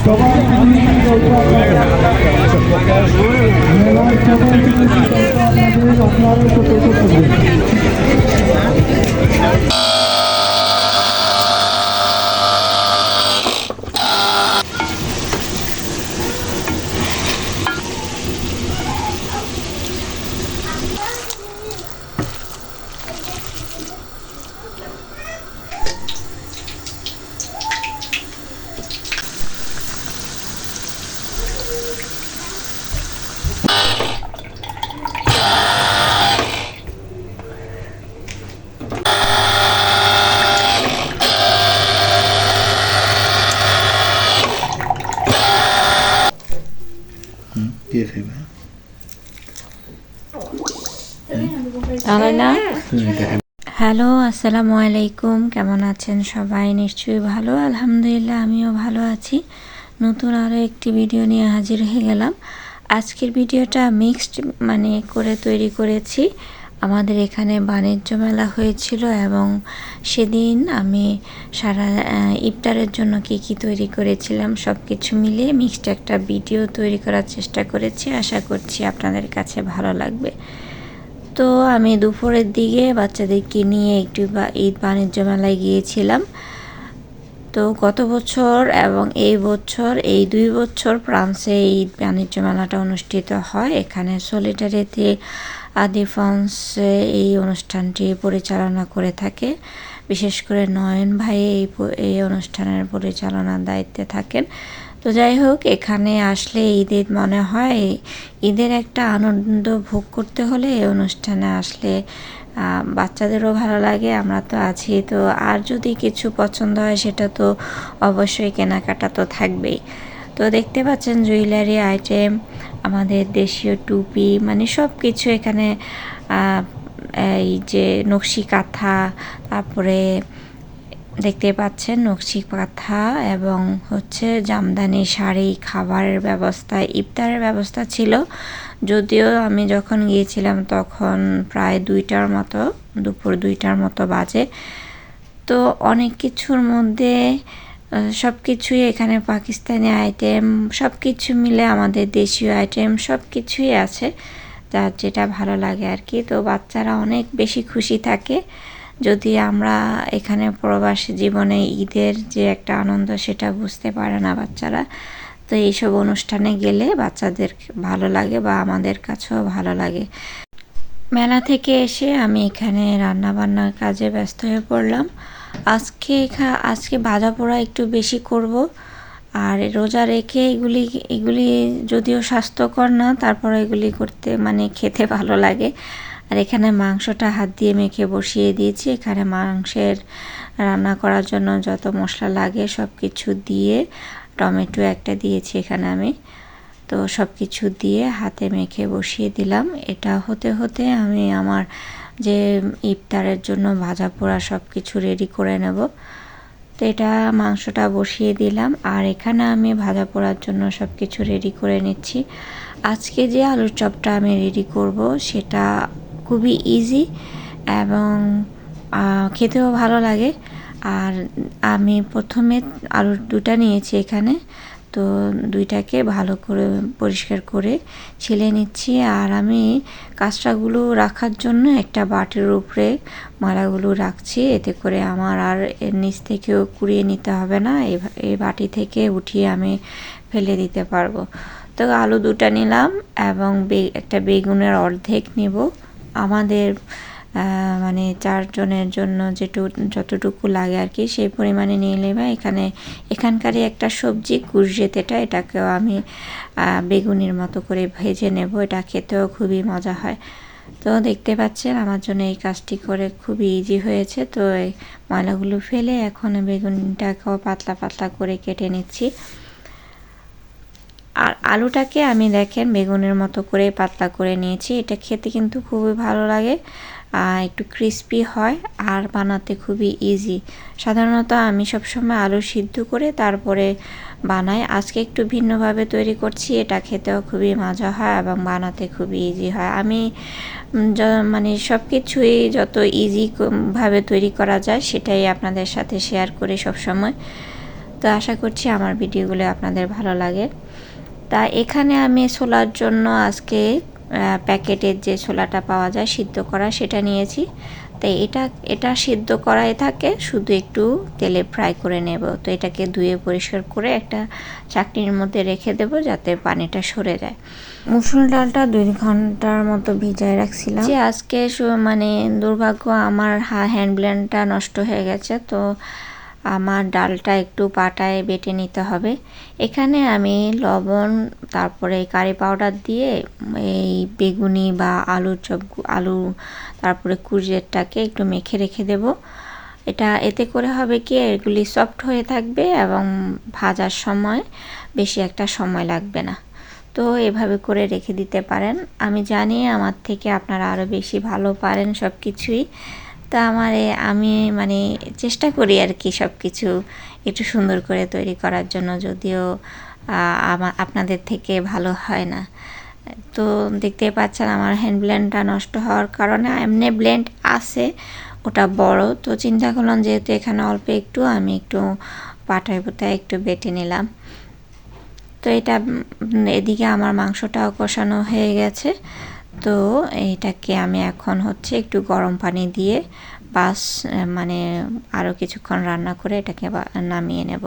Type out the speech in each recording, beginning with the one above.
সবাই ফেলবে হ্যালো আসসালামু আলাইকুম কেমন আছেন সবাই নিশ্চয়ই ভালো আলহামদুলিল্লাহ আমিও ভালো আছি নতুন আরও একটি ভিডিও নিয়ে হাজির হয়ে গেলাম আজকের ভিডিওটা মিক্সড মানে করে তৈরি করেছি আমাদের এখানে বাণিজ্য মেলা হয়েছিল এবং সেদিন আমি সারা ইফতারের জন্য কি কি তৈরি করেছিলাম সব কিছু মিলিয়ে মিক্সড একটা ভিডিও তৈরি করার চেষ্টা করেছি। আশা করছি আপনাদের কাছে ভালো লাগবে। তো আমি দুপুরের দিকে বাচ্চাদেরকে নিয়ে একটু ঈদ বাণিজ্য মেলায় গিয়েছিলাম। তো গত বছর এবং এই বছর, এই দুই বছর ফ্রান্সে এই বাণিজ্য মেলাটা অনুষ্ঠিত হয়। এখানে সলিটারিতে আদি ফ্রান্স এই অনুষ্ঠানটি পরিচালনা করে থাকে। বিশেষ করে নয়ন ভাই এই এই অনুষ্ঠানের পরিচালনার দায়িত্বে থাকেন। তো যাই হোক, এখানে আসলে ঈদ ঈদ মনে হয়, ঈদের একটা আনন্দ ভোগ করতে হলে এই অনুষ্ঠানে আসলে বাচ্চাদেরও ভালো লাগে, আমরা তো আছি। তো আর যদি কিছু পছন্দ হয়, সেটা তো অবশ্যই কেনাকাটা তো থাকবেই। তো দেখতে পাচ্ছেন জুয়েলারি, আইটেম, আমাদের দেশীয় টুপি মানে সব কিছু এখানে এই যে নকশি কাঁথা, তারপরে দেখতে পাচ্ছেন নকশি কাঁথা এবং হচ্ছে জামদানি শাড়ি, খাবারের ব্যবস্থা, ইফতারের ব্যবস্থা ছিল। যদিও আমি যখন গিয়েছিলাম তখন প্রায় দুইটার মতো, দুপুর দুইটার মতো বাজে। তো অনেক কিছুর মধ্যে সব কিছুই এখানে পাকিস্তানি আইটেম সব কিছু মিলে আমাদের দেশীয় আইটেম সব কিছুই আছে যার যেটা ভালো লাগে আর কি। তো বাচ্চারা অনেক বেশি খুশি থাকে। যদি আমরা এখানে প্রবাসী জীবনে ঈদের যে একটা আনন্দ সেটা বুঝতে পারে না বাচ্চারা। তো এইসব অনুষ্ঠানে গেলে বাচ্চাদের ভালো লাগে বা আমাদের কাছেও ভালো লাগে। মেলা থেকে এসে আমি এখানে রান্না বান্নার কাজে ব্যস্ত হয়ে পড়লাম। আজকে আজকে ভাজা পোড়া একটু বেশি করব। আর রোজা রেখে এগুলি এগুলি যদিও স্বাস্থ্যকর না তারপর এগুলি করতে মানে খেতে ভালো লাগে। আর এখানে মাংসটা হাত দিয়ে মেখে বসিয়ে দিয়েছি। এখানে মাংসের রান্না করার জন্য যত মশলা লাগে সব কিছু দিয়ে টমেটো একটা দিয়েছি এখানে আমি। তো সব কিছু দিয়ে হাতে মেখে বসিয়ে দিলাম। এটা হতে হতে আমি আমার যে ইফতারের জন্য ভাজা পোড়া সব কিছু রেডি করে নেব। তো এটা মাংসটা বসিয়ে দিলাম। আর এখানে আমি ভাজা পোড়ার জন্য সব কিছু রেডি করে নিচ্ছি। আজকে যে আলুর চপটা আমি রেডি করব সেটা খুবই ইজি এবং খেতেও ভালো লাগে। আর আমি প্রথমে আলুর দুটা নিয়েছি এখানে। তো দুইটাকে ভালো করে পরিষ্কার করে ছিলে নিচ্ছি। আর আমি কাঁচরাগুলো রাখার জন্য একটা বাটির উপরে মালাগুলো রাখছি। এতে করে আমার আর এর নিচ থেকেও কুড়িয়ে নিতে হবে না। এই বাটি থেকে উঠিয়ে আমি ফেলে দিতে পারব। তো আলু দুটা নিলাম এবং একটা বেগুনের অর্ধেক নেব। আমাদের মানে চারজনের জন্য যেটু, যতটুকু লাগে আর কি, সেই পরিমাণে নিয়ে নেবে। এখানে, এখানকারই একটা সবজি, কুরজেতেটা, এটাকেও আমি বেগুনির মতো করে ভেজে নেব। এটা খেতেও খুবই মজা হয়। তো দেখতে পাচ্ছেন, আমার জন্য এই কাজটি করে খুবই ইজি হয়েছে। তো এই ময়লাগুলো ফেলে এখন বেগুনটাকেও পাতলা পাতলা করে কেটে নিচ্ছি। আর আলুটাকে আমি দেখেন, বেগুনের মতো করে পাতলা করে নিয়েছি। এটা খেতে কিন্তু খুবই ভালো লাগে। একটু ক্রিস্পি হয় আর বানাতে খুবই ইজি সাধারণত আমি সবসময় আলু সিদ্ধ করে তারপরে বানাই। আজকে একটু ভিন্নভাবে তৈরি করছি, এটা খেতেও খুবই মজা হয় এবং বানাতে খুবই ইজি হয়। আমি মানে সব কিছুই যত ইজি ভাবে তৈরি করা যায়, সেটাই আপনাদের সাথে শেয়ার করি সবসময়। তো আশা করছি আমার ভিডিওগুলো আপনাদের ভালো লাগে। তা এখানে আমি ছোলার জন্য আজকে প্যাকেটের যে ছোলাটা পাওয়া যায় সিদ্ধ করা সেটা নিয়েছি। তাই এটা এটা সিদ্ধ করাই থাকে শুধু একটু তেলে ফ্রাই করে নেব। তো এটাকে ধুয়ে পরিষ্কার করে একটা চাকনির মধ্যে রেখে দেব যাতে পানিটা সরে যায়। মুসুর ডালটা দুই ঘণ্টার মতো ভিজায় রাখছিলাম। যে আজকে মানে দুর্ভাগ্য আমার হ্যান্ড ব্লেন্ডটা নষ্ট হয়ে গেছে তো আমার ডালটা একটু পাটায় বেটে নিতে হবে। এখানে আমি লবণ, তারপরে কারি পাউডার দিয়ে এই বেগুনি বা আলুর চপ, আলু, তারপরে কুরজেরটাকে একটু মেখে রেখে দেব। এটা এতে করে হবে কি, এগুলি সফট হয়ে থাকবে এবং ভাজার সময় বেশি একটা সময় লাগবে না। তো এভাবে করে রেখে দিতে পারেন। আমি জানি আমার থেকে আপনারা আরও বেশি ভালো পারেন সব কিছুই তা আমার আমি মানে চেষ্টা করি আর কি সব কিছু একটু সুন্দর করে তৈরি করার জন্য যদিও আহ, আমা- আপনাদের থেকে ভালো হয় না। তো দেখতে পাচ্ছেন আমার হ্যান্ড ব্লেন্ডটা নষ্ট হওয়ার কারণে এমনি ব্লেন্ড আছে ওটা বড়। তো চিন্তা করলাম যেহেতু এখানে অল্প একটু আমি একটু পাটায় পোতায় একটু বেটে নিলাম। তো এটা এদিকে আমার মাংসটাও কষানো হয়ে গেছে। তো এইটাকে আমি এখন হচ্ছে একটু গরম পানি দিয়ে বাস মানে আরও কিছুক্ষণ রান্না করে এটাকে নামিয়ে নেব।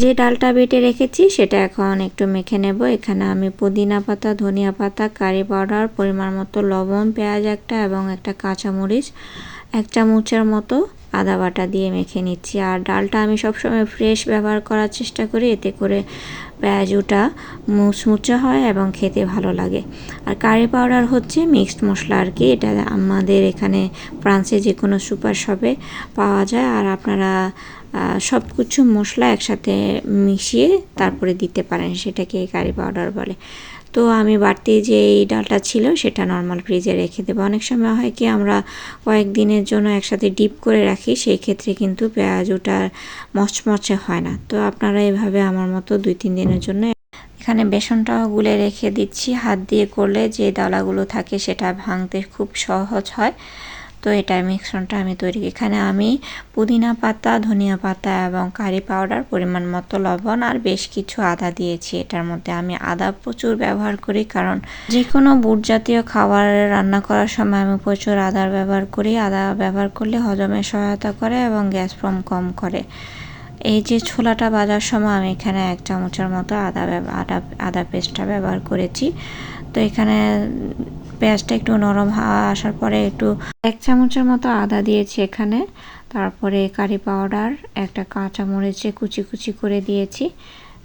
যে ডালটা বেটে রেখেছি সেটা এখন একটু মেখে নেব। এখানে আমি পুদিনা পাতা, ধনিয়া পাতা, কারি পাউডার, পরিমাণ মতো লবণ, পেঁয়াজ একটা এবং একটা কাঁচামরিচ, এক চামচের মতো আদা বাটা দিয়ে মেখে নিচ্ছি। আর ডালটা আমি সবসময় ফ্রেশ ব্যবহার করার চেষ্টা করি, এতে করে পেঁয়াজুটা মুচমুচে হয় এবং খেতে ভালো লাগে। আর কারি পাউডার হচ্ছে মিক্সড মশলা আর কি, এটা আমাদের এখানে ফ্রান্সে যে কোনো সুপার শপে পাওয়া যায়। আর আপনারা সব কিছু মশলা একসাথে মিশিয়ে তারপরে দিতে পারেন, সেটাকে কারি পাউডার বলে। তো আমি বাড়তি যে এই ডালটা ছিল সেটা নর্মাল ফ্রিজে রেখে দেবো। অনেক সময় হয় কি আমরা কয়েকদিনের জন্য একসাথে ডিপ করে রাখি, সেই ক্ষেত্রে কিন্তু পেঁয়াজ ওটা মচমচে হয় না। তো আপনারা এভাবে আমার মতো দুই তিন দিনের জন্য এখানে বেসনটাও গুলে রেখে দিচ্ছি। হাত দিয়ে করলে যে দালাগুলো থাকে সেটা ভাঙতে খুব সহজ হয়। তো এটা মিশ্রণটা আমি তৈরি এখানে আমি পুদিনা পাতা, ধনিয়া পাতা এবং কারি পাউডার, পরিমাণ মতো লবণ আর বেশ কিছু আদা দিয়েছি। এটার মধ্যে আমি আদা প্রচুর ব্যবহার করি কারণ যে কোনো বুট জাতীয় খাবার রান্না করার সময় আমি প্রচুর আদার ব্যবহার করি। আদা ব্যবহার করলে হজমে সহায়তা করে এবং গ্যাস ফর্ম কম করে। এই যে ছোলাটা বাজার সময় আমি এখানে এক চামচের মতো আদা আদা আদা পেস্টটা ব্যবহার করেছি। তো এখানে পেঁয়াজটা একটু নরম আসার পরে একটু এক চামচের মতো আদা দিয়েছি এখানে। তারপরে কারি পাউডার, একটা কাঁচা মরিচে কুচি কুচি করে দিয়েছি।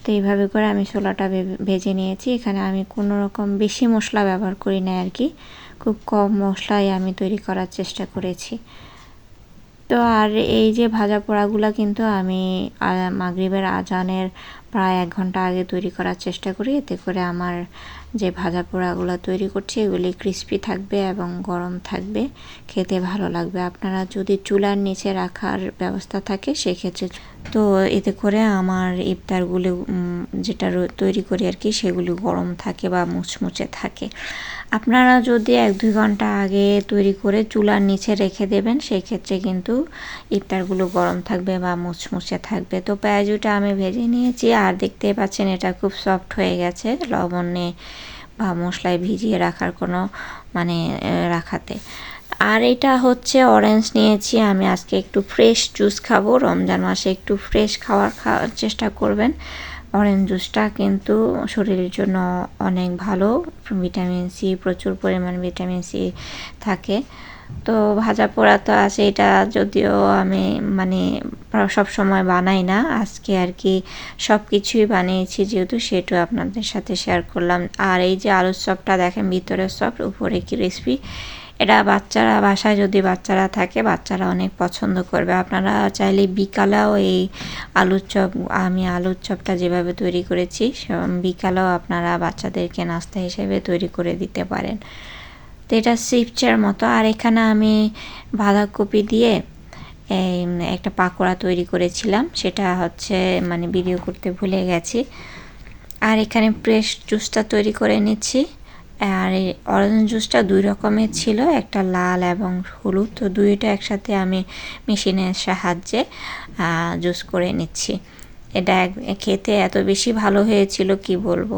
তো এইভাবে করে আমি ছোলাটা ভেজে নিয়েছি। এখানে আমি কোনো রকম বেশি মশলা ব্যবহার করি না আর কি। খুব কম মশলায় আমি তৈরি করার চেষ্টা করেছি। তো আর এই যে ভাজা পোড়াগুলো কিন্তু আমি মাগরিবের আজানের প্রায় এক ঘণ্টা আগে তৈরি করার চেষ্টা করি। এতে করে আমার যে ভাজা পোড়াগুলো তৈরি করছি, এগুলি ক্রিস্পি থাকবে এবং গরম থাকবে, খেতে ভালো লাগবে। আপনারা যদি চুলার নিচে রাখার ব্যবস্থা থাকে, সেক্ষেত্রে তো এতে করে আমার ইফতারগুলো যেটা তৈরি করি আর কি, সেগুলি গরম থাকে বা মুচমুচে থাকে। আপনারা যদি এক দুই ঘণ্টা আগে তৈরি করে চুলার নিচে রেখে দেবেন সেই ক্ষেত্রে কিন্তু ইফতারগুলো গরম থাকবে বা মুচমুচে থাকবে। তো পেঁয়াজুটা আমি ভেজে নিয়েছি, আর দেখতে পাচ্ছেন এটা খুব সফট হয়ে গেছে, লবণে বা মশলায় ভিজিয়ে রাখার কোনো মানে রাখাতে। আর এটা হচ্ছে অরেঞ্জ নিয়েছি, আমি আজকে একটু ফ্রেশ জুস খাব। রমজান মাসে একটু ফ্রেশ খাওয়ার খাওয়ার চেষ্টা করবেন অরেঞ্জ জুসটা কিন্তু শরীরের জন্য অনেক ভালো। ভিটামিন সি প্রচুর পরিমাণ ভিটামিন সি থাকে। তো ভাজা পোড়া তো আছে, এটা যদিও আমি মানে সব সময় বানাই না, আজকে আর কি সব কিছুই বানিয়েছি যেহেতু সেটাও আপনাদের সাথে শেয়ার করলাম। আর এই যে আলুর চপটা দেখেন ভিতরে সফট উপরে কি রেসিপি এটা বাচ্চারা, বাসায় যদি বাচ্চারা থাকে, বাচ্চারা অনেক পছন্দ করবে। আপনারা চাইলে বিকালেও এই আলুর চপ, আমি আলুর চপটা যেভাবে তৈরি করেছি বিকালেও আপনারা বাচ্চাদেরকে নাস্তা হিসেবে তৈরি করে দিতে পারেন। তো এটা সিপচের মতো। আর এখানে আমি বাঁধাকপি দিয়ে এই একটা পাকোড়া তৈরি করেছিলাম। সেটা হচ্ছে মানে ভিডিও করতে ভুলে গেছি। আর এখানে ফ্রেশ জুসটা তৈরি করে নিচ্ছি। আর এই অরেঞ্জ জুসটা দুই রকমের ছিল, একটা লাল এবং হলুদ। তো দুইটা একসাথে আমি মেশিনের সাহায্যে জুস করে নিচ্ছি। এটা খেতে এত বেশি ভালো হয়েছিল কি বলব?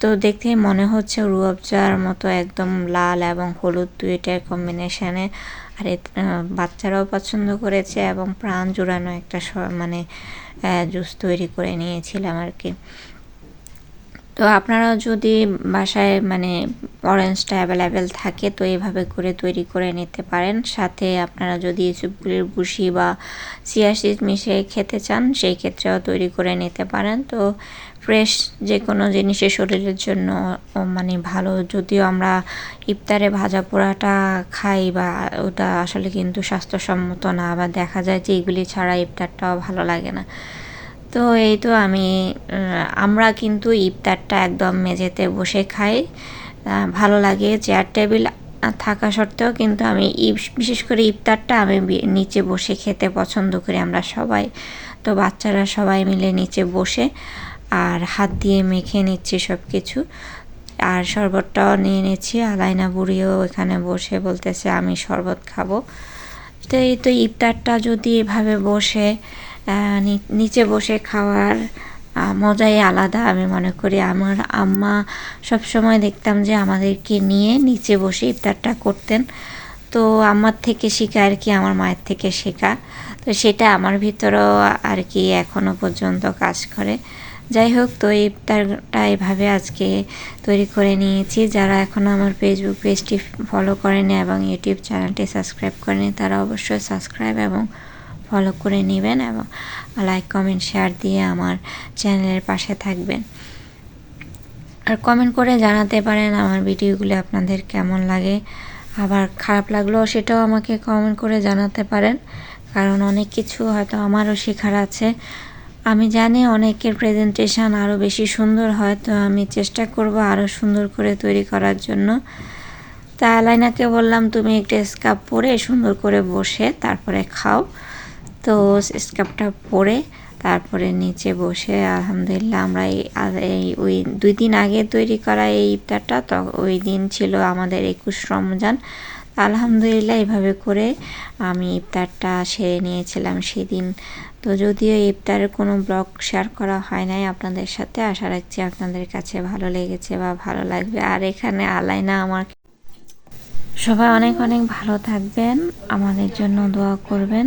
তো দেখতে মনে হচ্ছে রুয়াবজার মতো একদম লাল এবং হলুদ দুইটার কম্বিনেশানে আর বাচ্চারাও পছন্দ করেছে এবং প্রাণ জোড়ানো একটা মানে জুস তৈরি করে নিয়েছিলাম আর কি। তো আপনারা যদি বাসায় মানে অরেঞ্জটা অ্যাভেলেবেল থাকে, তো এভাবে করে তৈরি করে নিতে পারেন। সাথে আপনারা যদি সুপগুলির বুশি বা সিড মিশিয়ে খেতে চান, সেই ক্ষেত্রেও তৈরি করে নিতে পারেন। তো ফ্রেশ যে কোনো জিনিসের শরীরের জন্য মানে ভালো। যদিও আমরা ইফতারে ভাজা পোড়াটা খাই বা ওটা আসলে কিন্তু স্বাস্থ্যসম্মত না, বা দেখা যায় যে এগুলি ছাড়া ইফতারটাও ভালো লাগে না। তো এই তো আমি আমরা কিন্তু ইফতারটা একদম মেঝেতে বসে খাই। ভালো লাগে চেয়ার টেবিল থাকা সত্ত্বেও কিন্তু আমি বিশেষ করে ইফতারটা আমি নিচে বসে খেতে পছন্দ করি আমরা সবাই। তো বাচ্চারা সবাই মিলে নিচে বসে আর হাত দিয়ে মেখে নিচ্ছি সব কিছু আর শরবতটাও নিয়ে নিচ্ছি, আলাইনা বুড়িও এখানে বসে বলতেছে, আমি শরবত খাব। তো এই তো ইফতারটা যদি এভাবে বসে নিচে বসে খাওয়ার মজাই আলাদা। আমি মনে করি আমার আম্মা সব সময় দেখতাম যে আমাদেরকে নিয়ে নিচে বসে ইফতারটা করতেন। তো আমার থেকে শেখা আর কি, আমার মায়ের থেকে শেখা। তো সেটা আমার ভিতরেও আর কি এখনও পর্যন্ত কাজ করে। যাই হোক, তো ইফতারটা এভাবে আজকে তৈরি করে নিয়েছি। যারা এখনও আমার ফেসবুক পেজটি ফলো করেনি এবং ইউটিউব চ্যানেলটি সাবস্ক্রাইব করেনি, তারা অবশ্যই সাবস্ক্রাইব এবং ফলো করে নেবেন এবং লাইক কমেন্ট শেয়ার দিয়ে আমার চ্যানেলের পাশে থাকবেন। আর কমেন্ট করে জানাতে পারেন আমার ভিডিওগুলো আপনাদের কেমন লাগে। আবার খারাপ লাগলেও সেটাও আমাকে কমেন্ট করে জানাতে পারেন। কারণ অনেক কিছু হয়তো আমারও শেখার আছে। আমি জানি অনেকের প্রেজেন্টেশন আরও বেশি সুন্দর হয়, তো আমি চেষ্টা করব আরও সুন্দর করে তৈরি করার জন্য। তা, আলাইনাকে বললাম, তুমি একটা স্কার্ফ পরে সুন্দর করে বসে তারপরে খাও। তো স্কার্ফটা পরে তারপরে নিচে বসে, আলহামদুলিল্লাহ আমরা এই ওই দুই দিন আগে তৈরি করা এই ইফতারটা, তো ওই দিন ছিল আমাদের একুশ রমজান। আলহামদুলিল্লাহ এভাবে করে আমি ইফতারটা সেরে নিয়েছিলাম সেদিন। তো যদিও ইফতারের কোনো ব্লগ শেয়ার করা হয় নাই আপনাদের সাথে, আশা রাখছি আপনাদের কাছে ভালো লেগেছে বা ভালো লাগবে। আর এখানে আলাইনা আমার সবাই অনেক অনেক ভালো থাকবেন, আমাদের জন্য দোয়া করবেন।